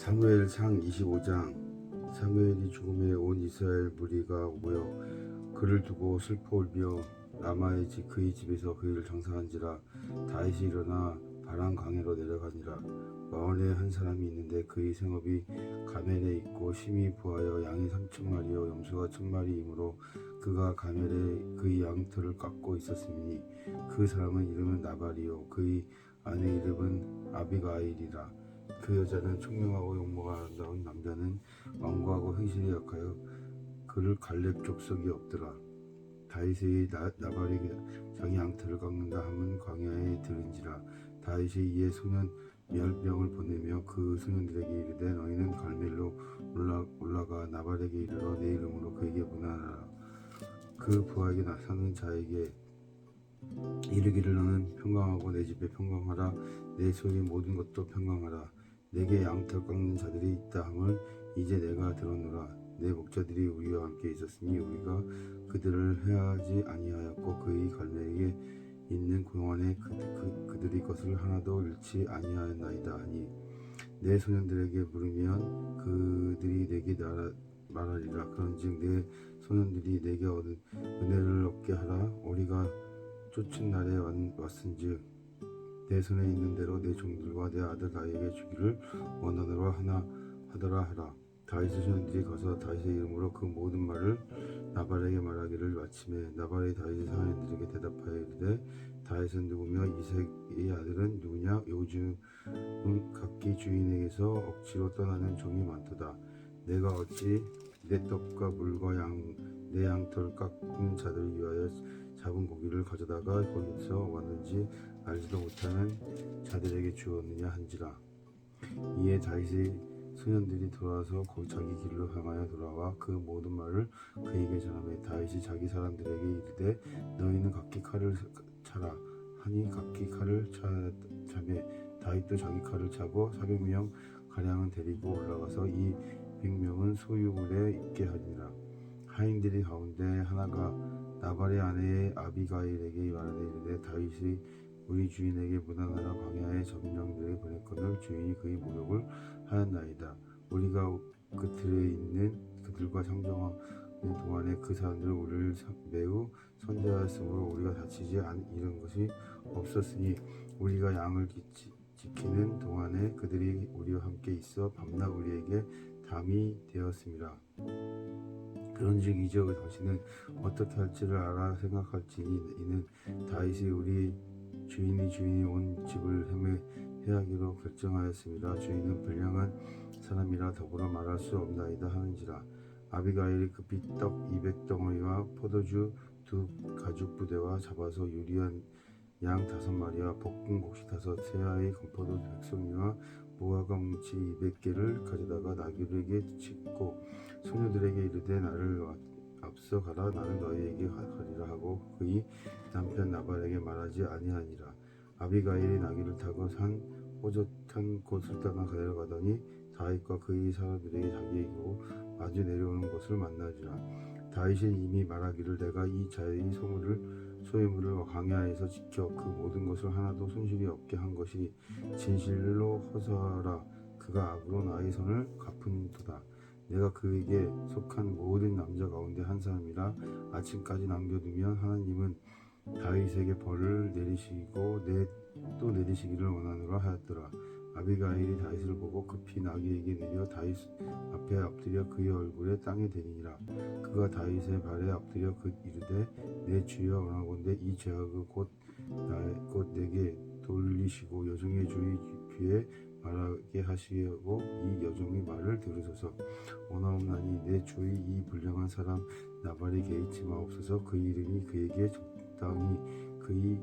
사무엘상 25장 사무엘이 죽음에 온 이스라엘 무리가 모여 그를 두고 슬퍼 울며 라마의 집 그의 집에서 그이를 장사한지라 다윗이 일어나 바람 강해로 내려가니라. 마원에 한 사람이 있는데 그의 생업이 가멜에 있고 심히 부하여 양이 삼천 마리요 염소가 천 마리이므로 그가 가멜에 그의 양털을 깎고 있었으니 그 사람은 이름은 나발이요. 그의 아내 이름은 아비가일이라 그 여자는 총명하고 용모가 아름다운 남자는 완고하고 행실이 약하여 그를 갈렙 족속이 없더라. 다윗의 나, 나발이 자기 양털을 깎는다 함은 광야에 들은지라. 다윗이 이에 소년 열명을 보내며 그 소년들에게 이르되 너희는 갈멜로 올라, 올라가 나발에게 이르러 내 이름으로 그에게 문안하라. 그 부하에게 나타나는 자에게 이르기를 너는 평강하고 내 집에 평강하라. 내 소유 모든 것도 평강하라 내게 양털 깎는 자들이 있다 함을 이제 내가 들었노라. 내 목자들이 우리와 함께 있었으니 우리가 그들을 해하지 아니하였고 그의 갈매에게 있는 공원에 그, 그, 그들이 것을 하나도 잃지 아니하였나이다 하니 내 소년들에게 물으면 그들이 내게 나라, 말하리라. 그런즉 내 소년들이 내게 얻은 은혜를 얻게 하라. 우리가 쫓은 날에 왔, 왔은즉 내 손에 있는 대로 내 종들과 내 아들 다윗에게 주기를 원하노라 하나 하더라 하라. 다윗의 소년들이 가서 다윗의 이름으로 그 모든 말을 나발에게 말하기를 마침에 나발이 다윗의 사람들에게 대답하여 이르되 다윗은 누구며 이색의 아들은 누구냐? 요즘은 각기 주인에게서 억지로 떠나는 종이 많도다. 내가 어찌 내 떡과 물과 양 내 양털 깎는 자들을 위하여 잡은 고기를 가져다가 거기서 왔는지 알지도 못하는 자들에게 주었느냐 한지라. 이에 다윗의 소년들이 돌아와서 곧 자기 길로 향하여 돌아와 그 모든 말을 그에게 전하며 다윗이 자기 사람들에게 이르되 너희는 각기 칼을 차라. 하니 각기 칼을 차, 차매 다윗도 자기 칼을 차고 400명 가량은 데리고 올라가서 이 100명은 소유물에 있게 하니라. 하인들이 가운데 하나가 나발의 아내의 아비가일에게 말하되 이르되 다윗이 우리 주인에게 무난하라 광야의 점령들을 보냈거늘 주인이 그의 모욕을 하였나이다. 우리가 그 들에 있는 그들과 상정하는 동안에 그 사람들은 우리를 매우 선대하였으므로 우리가 다치지 않은 것이 없었으니 우리가 양을 지- 지키는 동안에 그들이 우리와 함께 있어 밤낮 우리에게 담이 되었습니다. 그런즉 이제 당신은 어떻게 할지를 알아 생각할지니 이는 다윗이 우리 주인이 주인이 온 집을 헤매 해하기로 결정하였습니다. 주인은 불량한 사람이라 더불어 말할 수 없나이다 하는지라 아비가일이 급히 떡 200덩어리와 포도주 두 가죽 부대와 잡아서 유리한 양 다섯 마리와 볶은 곡식 다섯 세아의 건포도 백송이와 무화과 뭉치 200개를 가져다가 나귀에게 싣고 소녀들에게 이르되 나를 앞서 가라. 나는 너희에게 가리라 하고 그의 남편 나발에게 말하지 아니하니라. 아비가일이 나귀를 타고 산 호젓한 곳을 떠나 내려가더니 다윗과 그의 사람들에게 자기에게로 마주 내려오는 것을 만나지라. 다윗이 이미 말하기를 내가 이 자의 소물을 소유물을 광야에서 지켜 그 모든 것을 하나도 손실이 없게 한 것이 진실로 허사하라. 그가 악으로 나의 손을 갚은도다 내가 그에게 속한 모든 남자 가운데 한 사람이라 아침까지 남겨두면 하나님은 다윗에게 벌을 내리시고 내 또 내리시기를 원하노라 하였더라. 아비가일이 다윗을 보고 급히 나귀에게 내려 다윗 앞에 엎드려 그의 얼굴에 땅에 대니라. 그가 다윗의 발에 엎드려 그 이르되 내 주여 원하건대 이 죄악을 곧, 나- 곧 내게 돌리시고 여종의 주의 귀에 말하게 하시고 이 여종의 말을 들으소서. 원하옵나니 내 주의 이 불량한 사람 나발이 개의치 마옵소서 그 이름이 그에게 적당히 그의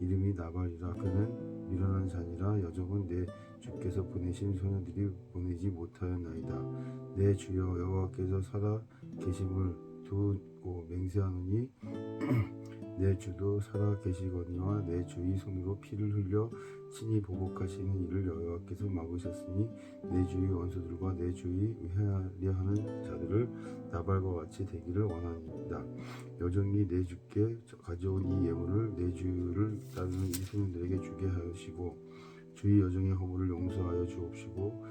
이름이 나발이라. 그는 미련한 자니라 여종은 내 주께서 보내신 소녀들이 보내지 못하였나이다. 내 주여 여호와께서 살아 계심을 두고 맹세하노니 내 주도 살아 계시거니와 내 주의 손으로 피를 흘려 친히 보복하시는 일을 여호와께서 막으셨으니 내 주의 원수들과 내 주의 회하려 하는 자들을 나발과 같이 되기를 원합니다. 여종이 내 주께 가져온 이 예물을 내 주를 따르는 이 소년들에게 주게 하시고 주의 여종의 허물을 용서하여 주옵시고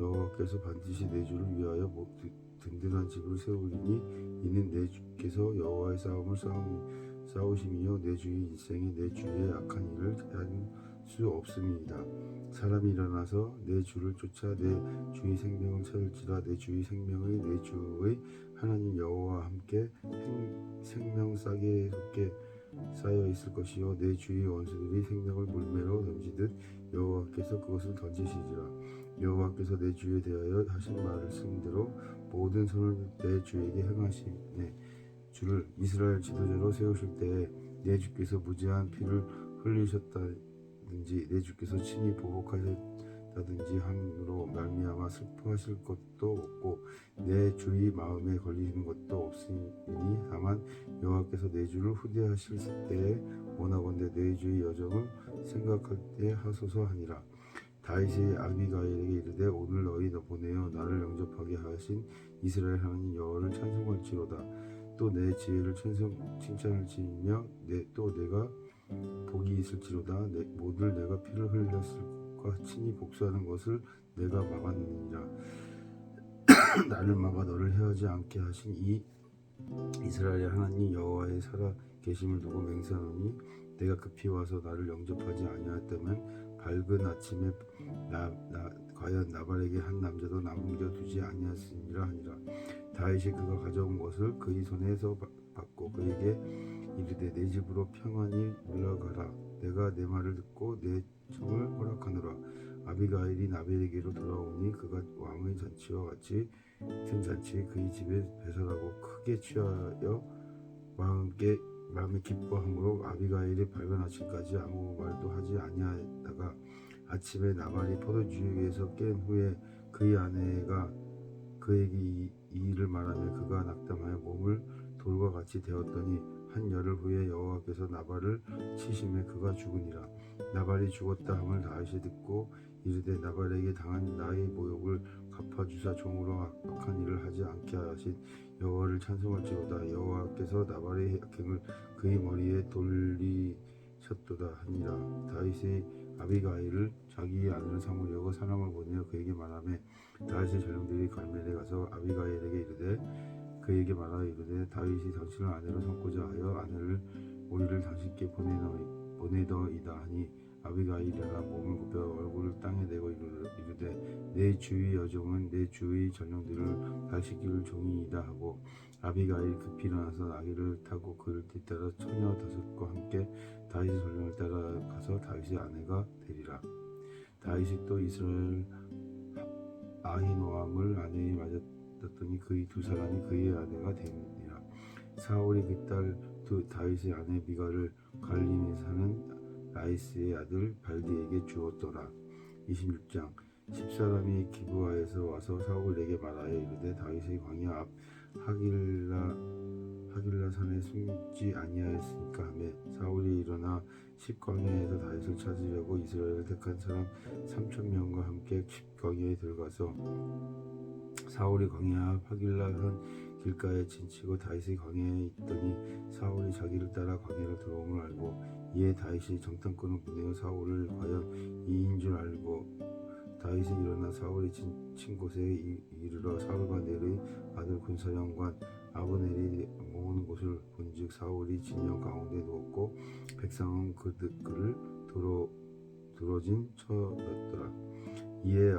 여호와께서 반드시 내 주를 위하여 모- 드- 든든한 집을 세우리니 이는 내 주께서 여호와의 싸움을 싸우, 싸우심이요 내 주의 일생이 내 주의 악한 일을 할수 없음이니이다. 사람이 일어나서 내 주를 쫓아 내 주의 생명을 찾을지라. 내 주의 생명의 내 주의 하나님 여호와와 함께 생, 생명 싸게 속게 쌓여 있을 것이요. 내 주의 원수들이 생명을 물매로 던지듯 여호와께서 그것을 던지시리라. 여호와께서 내 주에 대하여 하신 말씀대로 모든 손을 내 주에게 행하시네 주를 이스라엘 지도자로 세우실 때에 내 주께서 무지한 피를 흘리셨다든지 내 주께서 친히 보복하셨다든지 함으로 말미암아 슬퍼하실 것도 없고 내 주의 마음에 걸리는 것도 없으니 다만 여호와께서 내 주를 후대하실 때에 원하건대 내 주의 여정을 생각할 때 하소서 하니라. 다윗이 아비가일에게 이르되 오늘 너희 보내어 나를 영접하게 하신 이스라엘 하나님 여호와를 찬송할지로다 또 내 지혜를 찬송 칭찬할지며 내, 또 내가 복이 있을지로다. 내, 모두 내가 피를 흘렸을까 친히 복수하는 것을 내가 막았느니라. 나를 막아 너를 헤어지 않게 하신 이 이스라엘의 하나님 여호와의 살아 계심을 두고 맹세하노니 내가 급히 와서 나를 영접하지 아니하였다면 밝은 아침에 나, 나 과연 나발에게 한 남자도 남겨 두지 아니하였으니라 하니라 다윗이 그가 가져온 것을 그의 손에서 받- 받고 그에게 이르되 내 집으로 평안히 올라가라. 내가 내 말을 듣고 내 청을 허락하노라. 아비가일이 나벨에게로 돌아오니 그가 왕의 잔치와 같이 같은 잔치에 그의 집에 배설하고 크게 취하여 마음께 마음에 기뻐함으로 아비가일이 아침까지 아무 말도 하지 아니하다가 아침에 나발이 포도주에서 깬 후에 그의 아내가 그에게 이, 이 일을 말하며 그가 낙담하여 몸을 돌과 같이 되었더니 한 열흘 후에 여호와께서 나발을 치심에 그가 죽으니라. 나발이 죽었다 함을 다윗이 듣고 이르되 나발에게 당한 나의 모욕을 갚아주사 종으로 악- 악한 일을 하지 않게 하신 여호와를 찬송할지로다. 여호와께서 나발의 악행을 그의 머리에 돌리셨도다 하니라. 다윗의 아비가일을 자기의 아내를 삼으려 고 사람을 보내어 그에게 말하며 다윗의 전령들이 갈멜에 가서 아비가일에게 이르되 그에게 말하여 이르되 다윗이 당신을 아내로 삼고자 하여 아내를 우리를 당신께 보내너 보내더이다 하니 아비가일이라 몸을 굽혀 얼굴을 땅에 대고 이르- 이르되 내 주의 여종은 내 주의 전령들을 발시킬 종이이다 하고 아비가일 급히 일어나서 나귀를 타고 그를 뒤따라 처녀 다섯과 함께 다윗의 전령을 따라가서 다윗의 아내가 되리라. 다윗이 또 이스라엘 아히노암을 아내에 맞았더니 그의 두 사람이 그의 아내가 되니라. 사울이 그 딸 두 다윗의 아내 미가를 갈림에 사는 라이스의 아들 발디에게 주었더라. 26장. 십사람이 기브아에서 와서 사울에게 말하여 이르되 다윗의 광야 앞 하길라 하길라 산에 숨지 아니하였으니까 하매 사울이 일어나 십광야에서 다윗을 찾으려고 이스라엘을 택한 사람 삼천 명과 함께 십광야에 들어가서 사울이 광야 앞 하길라 산 길가에 진치고 다윗이 광야에 있더니 사울이 자기를 따라 광야로 들어옴을 알고 이에 다윗이 정탐꾼을 보내어 사울을 과연 이인 줄 알고 다윗이 일어나 사울이 친, 친 곳에 이- 이르러 사울과 넬의 아들 군사령관 아브넬이 모으는 곳을 본즉 사울이 진영 가운데 누웠고 백성은 그 그를 들어 들어진 쳐였더라. 이에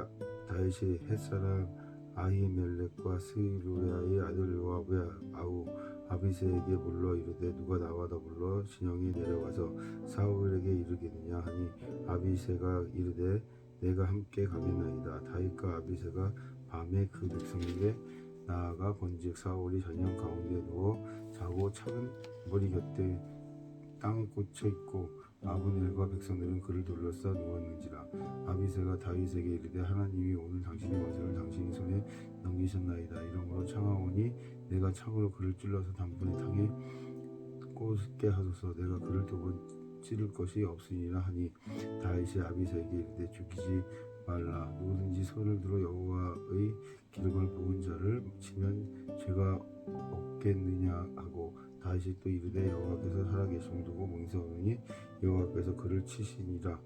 다윗이 햇사람 아히멜렉과 스루야의 아들 요압의 아우 아비세에게 불러 이르되 누가 나와 더불러 진영에 내려가서 사울에게 이르겠느냐 하니 아비세가 이르되 내가 함께 가겠나이다. 다윗과 아비세가 밤에 그 백성에게 나아가 본즉 사울이 전령 가운데 누워 자고 작은 머리 곁에 땅에 꽂혀 있고 아브넬과 백성들은 그를 둘러싸 누웠는지라 아비세가 다윗에게 이르되 하나님이 오늘 당신의 원수를 당신의 손에 넘기셨나이다. 이러므로 창하오니 내가 창으로 그를 찔러서 단번에 탕에 꽂게 하소서. 내가 그를 두번 찌를 것이 없으니라 하니 다윗이 아비세에게 이르되 죽이지 말라. 누구든지 손을 들어 여호와의 기름을 부은 자를 치면 죄가 없겠느냐 하고 다윗이 또 이르되 여호와께서 살아계심을 두고 맹세하노니 여호와께서 그를 치시니라.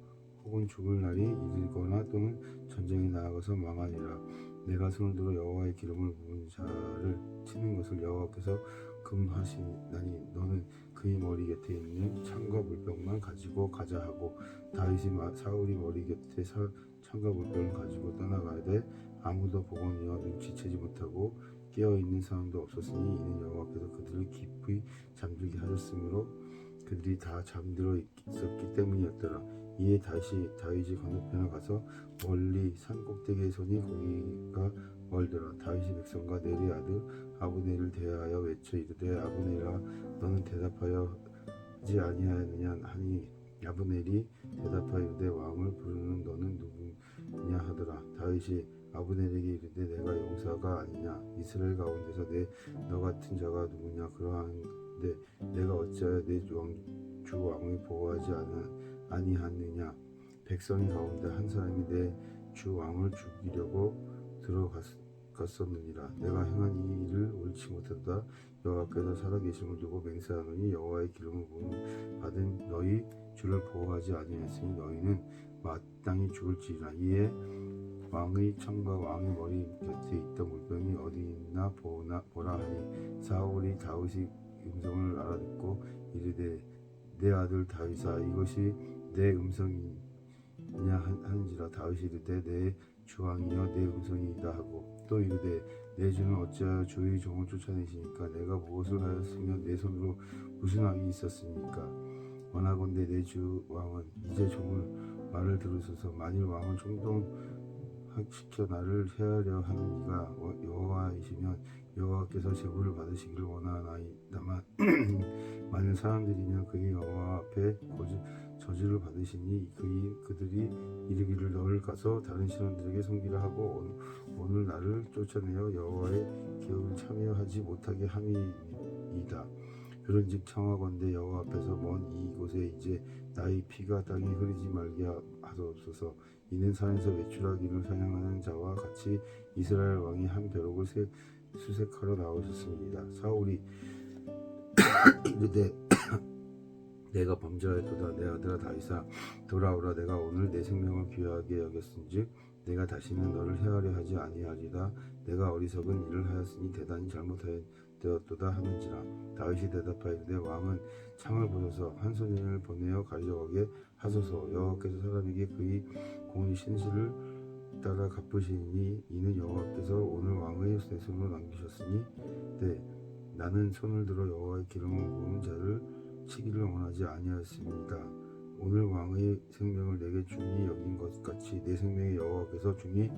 혹은 죽을 날이 이르거나 또는 전쟁에 나아가서 망하니라. 내가 손을 들어 여호와의 기름을 부은 자를 치는 것을 여호와께서 금하시나니 너는 그의 머리 곁에 있는 창과 물병만 가지고 가자 하고 다윗이 마- 사울이 머리 곁에 사, 창과 물병을 가지고 떠나가야 돼 아무도 보거니와 눈치채지 못하고 깨어 있는 사람도 없었으니 이는 여호와께서 그들을 깊이 잠들게 하셨으므로 그들이 다 잠들어 있었기 때문이었더라. 이에 다시 다윗이 건너편에 가서 멀리 산 꼭대기에 서니 거기가 멀더라. 다윗이 백성과 내리 아들 아브넬을 대하여 외쳐 이르되 아브넬아 너는 대답하여 하지 아니하였느냐? 하니 아브넬이 대답하여 이르되 왕을 부르는 너는 누구냐 하더라. 다윗이 아브넬에게 이르되 내가 용사가 아니냐? 이스라엘 가운데서 내 너 같은 자가 누구냐? 그러한데 내가 어찌하여 내주 왕을 보호하지 않- 아니하느냐? 백성이 가운데 한 사람이 내 주 왕을 죽이려고 들어갔 었느니라. 내가 행한 이 일을 옳지 못하다. 여호와께서 살아계심을 두고 맹세하노니 여호와의 기름을 부은 받은 너희 주를 보호하지 아니하였으니 너희는 마땅히 죽을지라. 이에 왕의 창과 왕의 머리 곁에 있던 물병이 어디 있나 보나 보라 하니 사울이 다윗의 음성을 알아듣고 이르되 내 아들 다윗아 이것이 내 음성이냐 한- 하는지라. 다윗이 이르되 내 주왕이여 내 음성이다 하고 또 이르되 내 주는 어찌하여 주의 종을 쫓아내시니까 내가 무엇을 하였으며 내 손으로 무슨 악이 있었습니까? 원하건대 내 주 왕은 이제 종을 말을 들으소서. 만일 왕은 충동시켜 나를 해하려 하는 이가 여호와이시면 여호와께서 제물을 받으시기를 원하나이다만 만일 사람들이면 그의 여호와 앞에 거주, 저주를 받으시니 그이 그들이 이르기를 너를 가서 다른 신원들에게 섬기라 하고 오늘, 나를 쫓아내어 여호와의 기업을 참여하지 못하게 함이이다. 그런즉 청하건대 여호와 앞에서 먼 이곳에 이제 나의 피가 땅에 흐르지 말게 하- 하소서. 이는 산에서 외출하기를 사냥하는 자와 같이 이스라엘 왕이 한 벼룩을 세, 수색하러 나오셨습니다. 사울이 이르되 내가 범죄하였도다. 내 아들아 다윗아 돌아오라. 내가 오늘 내 생명을 귀하게 여겼은즉 내가 다시는 너를 해하려 하지 아니하리다 내가 어리석은 일을 하였으니 대단히 잘못하였도다 하는지라. 다윗이 대답하이르되 왕은 창을 보소서 한 소년을 보내어 가져가게 하소서. 여호와께서 사람에게 그의 공의 신실을 따라 갚으시니 이는 여호와께서 오늘 왕의 내 손으로 남기셨으니 네 나는 손을 들어 여호와의 기름을 부은 자를 치기를 원하지 아니하였습니다. 오늘 왕의 생명을 내게 중히 여긴 것 같이 내 생명의 여호와께서 중히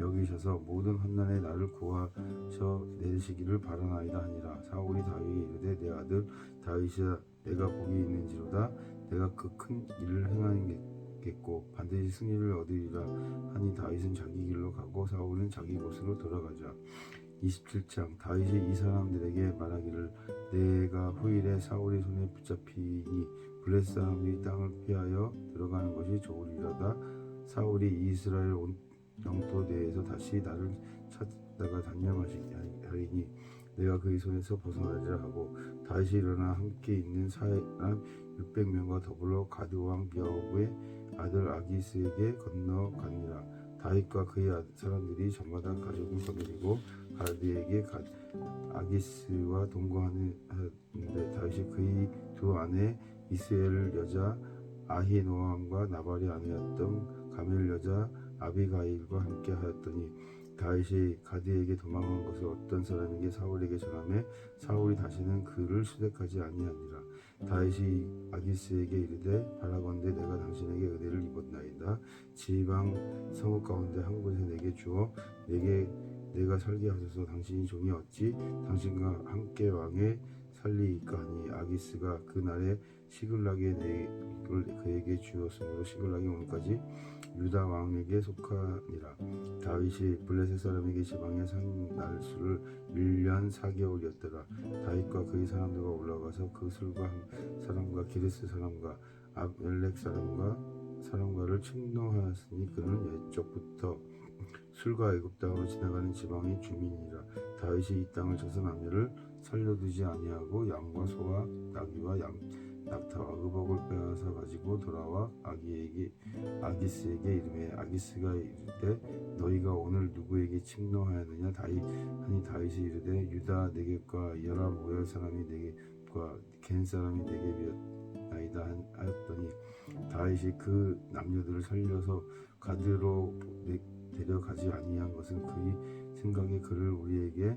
여기셔서 모든 환난에 나를 구하셔 내시기를 바라나이다 하니라. 사울이 다윗에게 이르되 내 아들 다윗이야 내가 복이 있는지로다. 내가 그 큰 일을 행하겠고 반드시 승리를 얻으리라 하니 다윗은 자기 길로 가고 사울은 자기 곳으로 돌아가자 27장 다윗이 이 사람들에게 말하기를 내가 후일에 사울의 손에 붙잡히니 블레 사람이 땅을 피하여 들어가는 것이 좋으리로다. 사울이 이스라엘 온 영토 내에서 다시 나를 찾다가 단념하시니 내가 그의 손에서 벗어나리라 하고 다시 일어나 함께 있는 사람 600명과 더불어 가드 왕 여호의 아들 아기스에게 건너가니라 다윗과 그의 아- 사람들이 저마다 가족을 거느리고 가드에게 가, 아기스와 동거하는데 다윗이 그의 두 아내 이스엘 여자 아히노암과 나발의 아내였던 가멜 여자 아비가일과 함께 하였더니 다윗이 가드에게 도망한 것을 어떤 사람에게 사울에게 전하매 사울이 다시는 그를 수색하지 아니하니라 다윗이 아기스에게 이르되 바라건대 내가 당신에게 은혜를 입었나이다. 지방 성읍 가운데 한 곳에 내게 주어 내게 내가 살게 하소서. 당신이 종이 어찌 당신과 함께 왕에 살리이까 하니 아기스가 그날에 시글락의 내를 그에게 주었으므로 시글락이 오늘까지 유다 왕에게 속하니라. 다윗이 블레셋 사람에게 지방에 산 날수를 1년 4개월이었더라. 다윗과 그의 사람들과 올라가서 그 술과 한 사람과 기르스 사람과 아벨렉 사람과 사람과를 침노하였으니 그는 옛적부터 술과 애굽 땅으로 지나가는 지방의 주민이라. 다윗이 이 땅을 쳐서 남녀를 살려두지 아니하고 양과 소와 나귀와 양 낙타와 의복을 빼앗아 가지고 돌아와 아기에게 아기스에게 이르매 아기스가 이르되 너희가 오늘 누구에게 침노하였느냐? 다이 하니 다윗이 이르되 유다 네겝과 여라 모열 사람이 네겝과 겐 사람이 네겝이었나이다 한- 하였더니 다윗이 그 남녀들을 살려서 가드로 내- 데려가지 아니한 것은 그의 생각에 그를 우리에게